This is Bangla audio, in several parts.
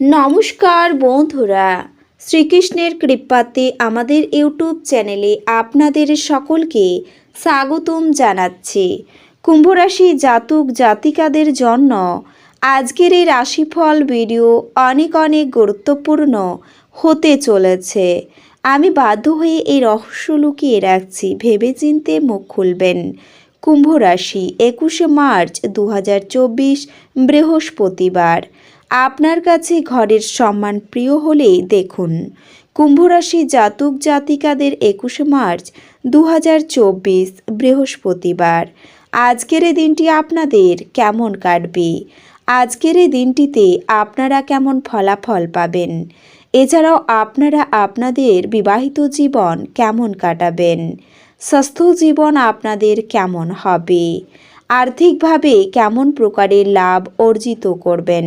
নমস্কার বন্ধুরা, শ্রীকৃষ্ণের কৃপাতে আমাদের ইউটিউব চ্যানেলে আপনাদের সকলকে স্বাগতম জানাচ্ছি। কুম্ভরাশি জাতক জাতিকাদের জন্য আজকের এই রাশিফল ভিডিও অনেক অনেক গুরুত্বপূর্ণ হতে চলেছে। আমি বাধ্য হয়ে এই রহস্য লুকিয়ে রাখছি, ভেবেচিন্তে মুখ খুলবেন। কুম্ভ রাশি একুশে মার্চ দু হাজার চব্বিশ বৃহস্পতিবার। আপনার কাছে ঘরের সম্মান প্রিয় হলেই দেখুন। কুম্ভরাশি জাতক জাতিকাদের একুশে মার্চ দু হাজার চব্বিশ বৃহস্পতিবার। আজকের এই দিনটি আপনাদের কেমন কাটবে? আজকের এই দিনটিতে আপনারা কেমন ফলাফল পাবেন? এছাড়াও আপনারা আপনাদের বিবাহিত জীবন কেমন কাটাবেন? স্বাস্থ্য জীবন আপনাদের কেমন হবে? আর্থিকভাবে কেমন প্রকারের লাভ অর্জিত করবেন?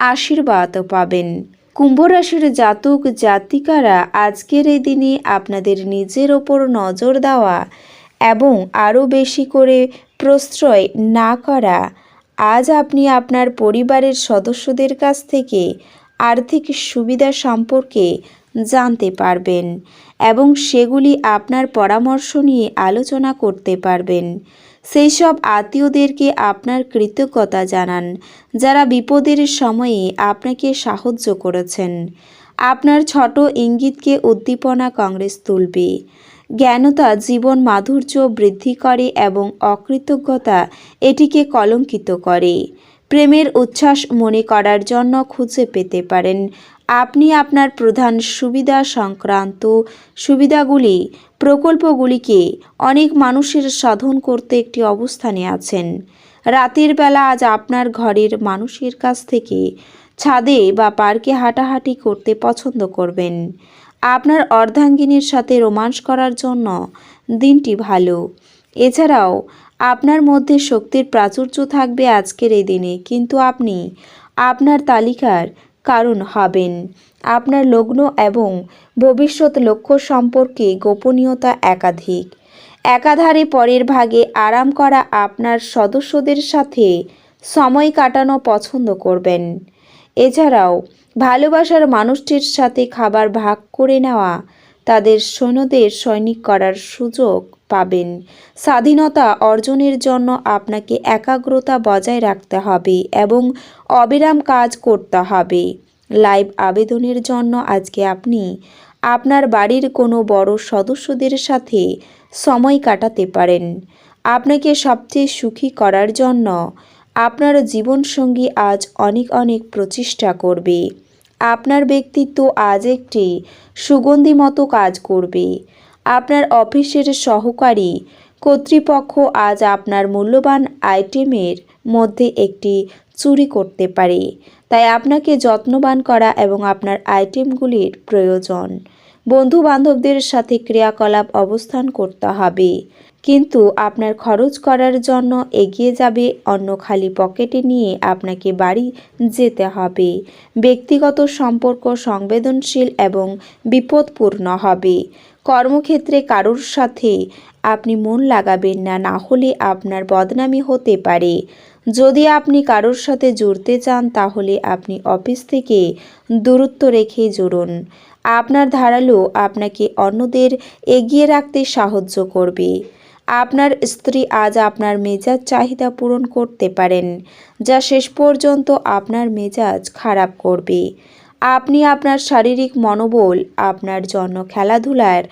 আশীর্বাদও পাবেন। কুম্ভ রাশির জাতক জাতিকারা আজকের এই দিনে আপনাদের নিজের ওপর নজর দেওয়া এবং আরও বেশি করে প্রশ্রয় না করা। আজ আপনি আপনার পরিবারের সদস্যদের কাছ থেকে আর্থিক সুবিধা সম্পর্কে জানতে পারবেন এবং সেগুলি আপনার পরামর্শ নিয়ে আলোচনা করতে পারবেন। সেই সব আত্মীয়দেরকে আপনার কৃতজ্ঞতা জানান, যারা বিপদের সময়ে আপনাকে সাহায্য করেছেন। আপনার ছোট ইঙ্গিতকে উদ্দীপনা কংগ্রেস তুলবে। জ্ঞানতা, জীবন মাধুর্য বৃদ্ধি করে এবং অকৃতজ্ঞতা এটিকে কলঙ্কিত করে। প্রেমের উচ্ছ্বাস মনে করার জন্য খুঁজে পেতে পারেন। আপনি আপনার প্রধান সুবিধা সংক্রান্ত সুবিধাগুলি প্রকল্পগুলিকে অনেক মানুষের সাধন করতে একটি অবস্থানে আছেন। রাতের বেলা আজ আপনার ঘরের মানুষের কাছ থেকে ছাদে বা পার্কে হাঁটাহাঁটি করতে পছন্দ করবেন। আপনার অর্ধাঙ্গিনীর সাথে রোমান্স করার জন্য দিনটি ভালো। এছাড়াও আপনার মধ্যে শক্তির প্রাচুর্য থাকবে আজকের এই দিনে। কিন্তু আপনি আপনার তালিকার কারণ হবেন। আপনার লগ্ন এবং ভবিষ্যৎ লক্ষ্য সম্পর্কে গোপনীয়তা একাধিক। একাধারে পরের ভাগে আরাম করা আপনার সদস্যদের সাথে সময় কাটানো পছন্দ করবেন। এছাড়াও ভালোবাসার মানুষটির সাথে খাবার ভাগ করে নেওয়া তাদের সৈন্যদের সৈনিক করার সুযোগ পাবেন। স্বাধীনতা অর্জনের জন্য আপনাকে একাগ্রতা বজায় রাখতে হবে এবং অবিরাম কাজ করতে হবে। লাইভ আবেদনের জন্য আজকে আপনি আপনার বাড়ির কোনো বড় সদস্যদের সাথে সময় কাটাতে পারেন। আপনাকে সবচেয়ে সুখী করার জন্য আপনার জীবনসঙ্গী আজ অনেক অনেক প্রচেষ্টা করবে। আপনার ব্যক্তিত্ব আজ একটি সুগন্ধি মতো কাজ করবে। আপনার অফিসের সহকারী কর্তৃপক্ষ আজ আপনার মূল্যবান আইটেমের মধ্যে একটি চুরি করতে পারে। তাই আপনাকে যত্নবান করা এবং আপনার আইটেমগুলির প্রয়োজন। বন্ধু বান্ধবদের সাথে ক্রিয়াকলাপ অবস্থান করতে হবে। কিন্তু আপনার খরচ করার জন্য এগিয়ে যাবে অন্য খালি পকেটে নিয়ে আপনাকে বাড়ি যেতে হবে। ব্যক্তিগত সম্পর্ক সংবেদনশীল এবং বিপদপূর্ণ হবে। কর্মক্ষেত্রে কারোর সাথে আপনি মন লাগাবেন না না হলে আপনার বদনামি হতে পারে। যদি আপনি কারোর সাথে জুড়তে চান, তাহলে আপনি অফিস থেকে দূরত্ব রেখেই জুড়ুন। আপনার ধারালো আপনাকে অন্যদের এগিয়ে রাখতে সাহায্য করবে। আপনার স্ত্রী আজ আপনার মেজাজ চাহিদা পূরণ করতে পারেন, যা শেষ পর্যন্ত আপনার মেজাজ খারাপ করবে। আপনি আপনার শারীরিক মনোবল, আপনার জন্য খেলাধুলার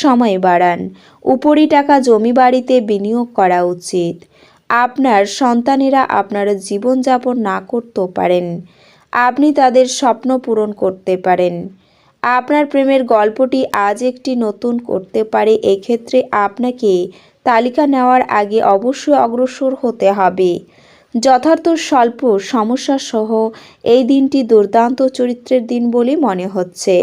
সময় বাড়ান। উপরি টাকা জমি বাড়িতে বিনিয়োগ করা উচিত। আপনার সন্তানেরা আপনার জীবনযাপন না করতেও পারেন। আপনি তাদের স্বপ্ন পূরণ করতে পারেন। আপনার প্রেমের গল্পটি আজ একটি নতুন করতে পারে, এক্ষেত্রে আপনাকে তালিকা নেওয়ার আগে অবশ্যই অগ্রসর হতে হবে। যথার্থ স্বল্প সমস্যা সহ এই দিনটি দুর্দান্ত চরিত্রের দিন বলে মনে হচ্ছে।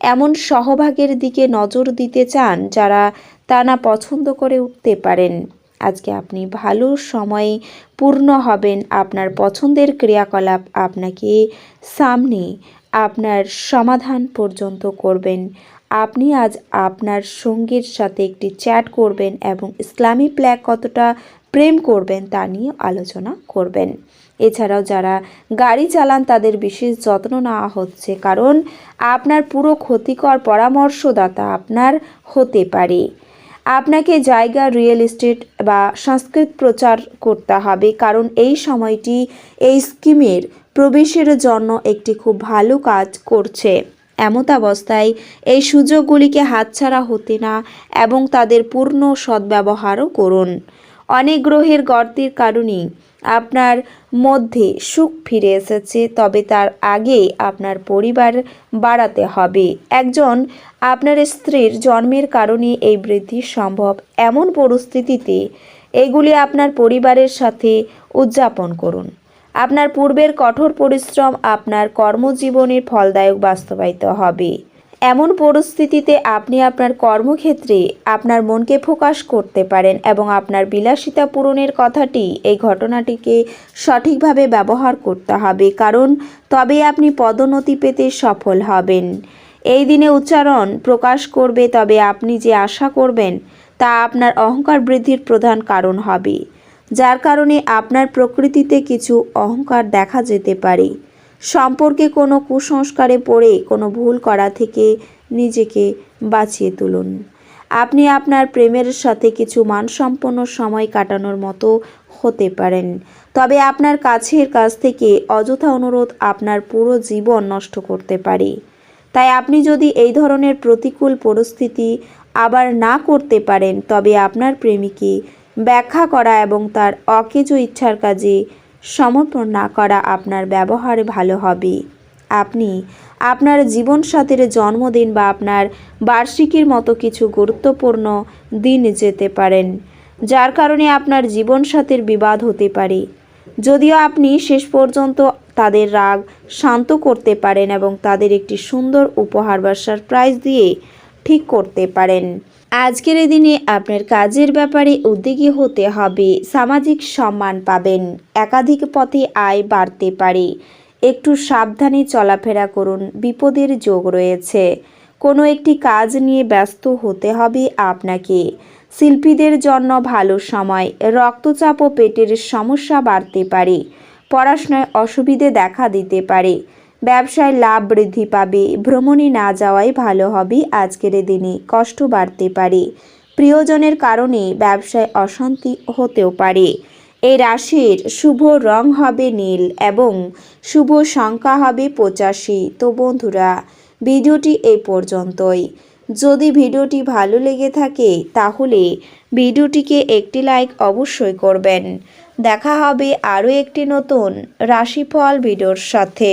এমন সহভাগের দিকে নজর দিতে চান যারা তা না পছন্দ করে উঠতে পারেন। আজকে আপনি ভালো সময়ে পূর্ণ হবেন। আপনার পছন্দের ক্রিয়াকলাপ আপনাকে সামনে আপনার সমাধান পর্যন্ত করবেন। আপনি আজ আপনার সঙ্গীর সাথে একটি চ্যাট করবেন এবং ইসলামী প্ল্যাগ কতটা প্রেম করবেন তা নিয়ে আলোচনা করবেন। এছাড়াও যারা গাড়ি চালান তাদের বিশেষ যত্ন নেওয়া হচ্ছে, কারণ আপনার পুরো ক্ষতিকর পরামর্শদাতা আপনার হতে পারে। আপনাকে জায়গা রিয়েল এস্টেট বা সংস্কৃত প্রচার করতে হবে, কারণ এই সময়টি এই স্কিমের প্রবেশের জন্য একটি খুব ভালো কাজ করছে। এমতাবস্থায় এই সুযোগগুলিকে হাতছাড়া হতে না এবং তাদের পূর্ণ সদ্ব্যবহারও করুন। অনেক গ্রহের গর্তের কারণে আপনার মধ্যে সুখ ফিরে এসেছে, তবে তার আগে আপনার পরিবার বাড়াতে হবে। একজন আপনার স্ত্রীর জন্মের কারণে এই বৃদ্ধি সম্ভব এমন পরিস্থিতিতে এগুলি আপনার পরিবারের সাথে উদযাপন করুন। আপনার পূর্বের কঠোর পরিশ্রম আপনার কর্মজীবনের ফলদায়ক বাস্তবায়িত হবে। এমন পরিস্থিতিতে আপনি আপনার কর্মক্ষেত্রে আপনার মনকে ফোকাস করতে পারেন এবং আপনার বিলাসিতা পূরণের কথাটি এই ঘটনাটিকে সঠিকভাবে ব্যবহার করতে হবে, কারণ তবে আপনি পদোন্নতি পেতে সফল হবেন। এই দিনে উচ্চারণ প্রকাশ করবে তবে আপনি যে আশা করবেন তা আপনার অহংকার বৃদ্ধির প্রধান কারণ হবে। যার কারণে আপনার প্রকৃতিতে কিছু অহংকার দেখা যেতে পারে। সম্পর্কে কোনো কুসংস্কারে পড়ে কোনো ভুল করা থেকে নিজেকে বাঁচিয়ে তুলুন। আপনি আপনার প্রেমের সাথে কিছু মানসম্পন্ন সময় কাটানোর মতো হতে পারেন। তবে আপনার কাছের কাছ থেকে অযথা অনুরোধ আপনার পুরো জীবন নষ্ট করতে পারে। তাই আপনি যদি এই ধরনের প্রতিকূল পরিস্থিতি আবার না করতে পারেন, তবে আপনার প্রেমিকে ব্যাখ্যা করা এবং তার অকেজো ইচ্ছার কাজে সমর্পণ না করা আপনার ব্যবহারে ভালো হবে। আপনি আপনার জীবনসাথীর জন্মদিন বা আপনার বার্ষিকীর মতো কিছু গুরুত্বপূর্ণ দিন যেতে পারেন, যার কারণে আপনার জীবনসাথীর বিবাদ হতে পারে। যদিও আপনি শেষ পর্যন্ত তাদের রাগ শান্ত করতে পারেন এবং তাদের একটি সুন্দর উপহার বা সারপ্রাইজ দিয়ে ঠিক করতে পারেন। আজকের এই দিনে আপনার কাজের ব্যাপারে উদ্যোগী হতে হবে। সামাজিক সম্মান পাবেন। একাধিক পথে আয় বাড়তে পারে। একটু সাবধানে চলাফেরা করুন। বিপদের যোগ রয়েছে। কোনো একটি কাজ নিয়ে ব্যস্ত হতে হবে আপনাকে। শিল্পীদের জন্য ভালো সময়। রক্তচাপ ও পেটের সমস্যা বাড়তে পারে। পড়াশোনায় অসুবিধে দেখা দিতে পারে। ব্যবসায় লাভ বৃদ্ধি পাবে। ভ্রমণে না যাওয়াই ভালো হবে আজকের দিনে। কষ্ট বাড়তে পারে। প্রিয়জনের কারণে ব্যবসায় অশান্তি হতেও পারে। এই রাশির শুভ রং হবে নীল এবং শুভ সংখ্যা হবে পঁচাশি। তো বন্ধুরা, ভিডিওটি এই পর্যন্তই। যদি ভিডিওটি ভালো লেগে থাকে, তাহলে ভিডিওটিকে একটি লাইক অবশ্যই করবেন। দেখা হবে আরও একটি নতুন রাশিফল ভিডিওর সাথে।